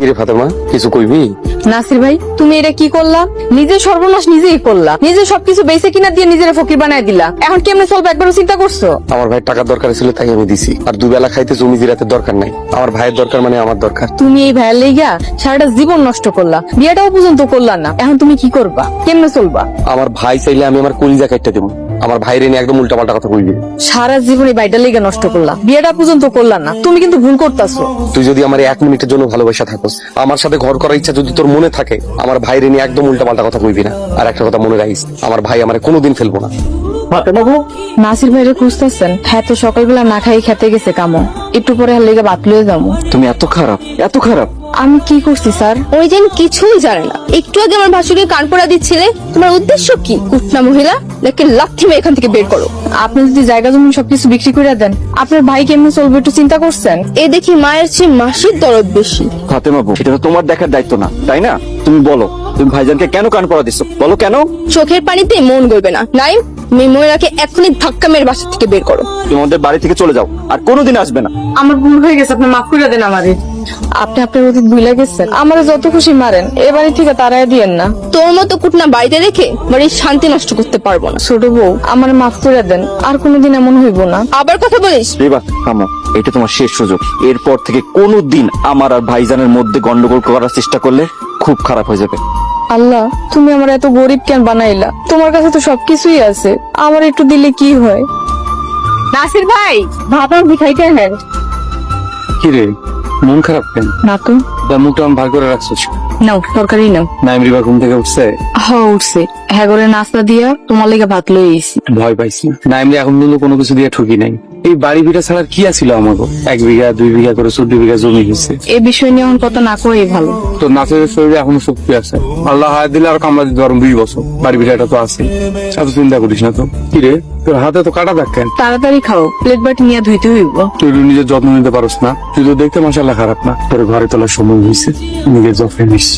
কিরে ফাতেমা কিছু কইবি? নাসির ভাই তুমি এটা কি করলা? নিজের সর্বনাশ নিজেই করলা। নিজে সবকিছু বেঁচে কিনা দিয়ে নিজের ফকির বানায় দিলা। এখন কেমনে চলবে একবারও চিন্তা করছ? আমার ভাই টাকার দরকার ছিল তাই আমি দিছি। আর দুবেলা খাইতে জমি জিরাতে দরকার নাই। আমার ভাইয়ের দরকার মানে আমার দরকার। তুমি এই ভাইয়ের লেগা সারাটা জীবন নষ্ট করলা। বিয়েটাও পর্যন্ত করলা না। এখন তুমি কি করবা? কেমনে চলবা? আমার ভাই চাইলে আমি আমার কলিজা কাটতে দেবো। আমার ভাইরে নিয়ে একদম উল্টাপাল্টা কথা কইবি সারা জীবন এই ভাইটার লেগে নষ্ট করলা। বিয়েটা পর্যন্ত করলা না। তুমি কিন্তু ভুল করতাছো। তুই যদি আমার এক মিনিটের জন্য ভালোবাসা থাকোস আমার সাথে ঘর করার ইচ্ছা যদি তোর মনে থাকে আমার ভাইরে নিয়ে একদম উল্টাপাল্টা কথা কইবি না। আর একটা কথা মনে রাখিস আমার ভাই আমার কোনোদিন ফেলব না। নাসির ভাইরে খুঁজতেছেন। হ্যাঁ তো সকালবেলা না খাই খেতে গেছে কামো। একটু পরে হার লেগে বাত লয়ে যাব। তুমি এত খারাপ এত খারাপ। আমি কি করছি স্যার? ওই যেন কিছুই জানে না। একটু আগে আমার ভাসুরকে কান পড়া দিচ্ছিলে। তোমার উদ্দেশ্য কি? কুটনা মহিলা? নাকি লাথি মেরে এখান থেকে বের করো। আপনি যদি জায়গা জমি সবকিছু বিক্রি করে দেন আপনার ভাই কেমন চলবে একটু চিন্তা করছেন? এ দেখি মায়ের চেয়ে মাসির দরদ বেশি। ফাতেমা বউ এটা তো তোমার দেখার দায়িত্ব না তাই না? তুমি বলো তুমি ভাইজানকে কেন কান পড়া দিছো? বলো কেন? চোখের পানিতে মন গলবে না। নাই তুমি মহিলাকে এখনই ধাক্কা মেরে বাসা থেকে বের করো। তুমি আমাদের বাড়ি থেকে চলে যাও আর কোনোদিন আসবে না। আমার ভুল হয়ে গেছে আপনি মাফ করে দেন আমারে। আপনি আপনার অতীত ভুলে গেছেন। আমার যত খুশি মারেন এবারে থেকে তারাই দিয়েন না। তোর মতো কুটনা বাড়িতে রেখে বাড়ির শান্তি নষ্ট করতে পারব না। ছোট বউ আমার মাফ করে দেন আর কোনোদিন এমন হইব না। আবার কথা বলিস? রেবা থামো এটা তোমার শেষ সুযোগ। এরপর থেকে কোনোদিন আমার আর ভাইজানের মধ্যে গন্ডগোল করার চেষ্টা করলে খুব খারাপ হয়ে যাবে। আল্লাহ তুমি আমার এত গরিব কেন বানাইলা? তোমার কাছে তো সবকিছুই আছে। আমার একটু দিলে কি হয়? নাসির ভাই ভাত আর খাইতে হ্যাঁ কিরে মন খারাপ কেন? না তো। তার মুখটা আমি ভাগ করে রাখছিস নাও তরকারি নাও। নাইম রিবা ঘুম থেকে উঠছে? হ উঠছে। হ্যাঁ করে নাস্তা দিয়া তোমার লেগে ভাত লই ভয় পাইছি। নাইম রে এখন পর্যন্ত কোনো কিছু দিয়ে ঠকি নাই। এই বাড়ি ভিটা ছাড়া আর কি আছিল আমাকে এক বিঘা দুই বিঘা করে চোদ্দ বিঘা জমি হয়েছে। এ বিষয় নিয়ে কথা না কই ভালো। তো নাচের শরীরে এখন শক্তি আছে। আল্লাহ হায়াত দিলে আর কামড়া দিতে পারব দুই বছর। বাড়ি ভিটাটা তো আছে। এত চিন্তা করিস না তো। কি রে? তোর হাতে তো কাটা দেখ তাড়াতাড়ি খাও। প্লেট বাটি নিয়ে ধুইতে হইব। তুই নিজের যত্ন নিতে পারস না। তুই তো দেখতে মাসাল্লাহ খারাপ না। তোর ঘরে তোলার সময় হয়েছে। নিজের যত্ন নিস।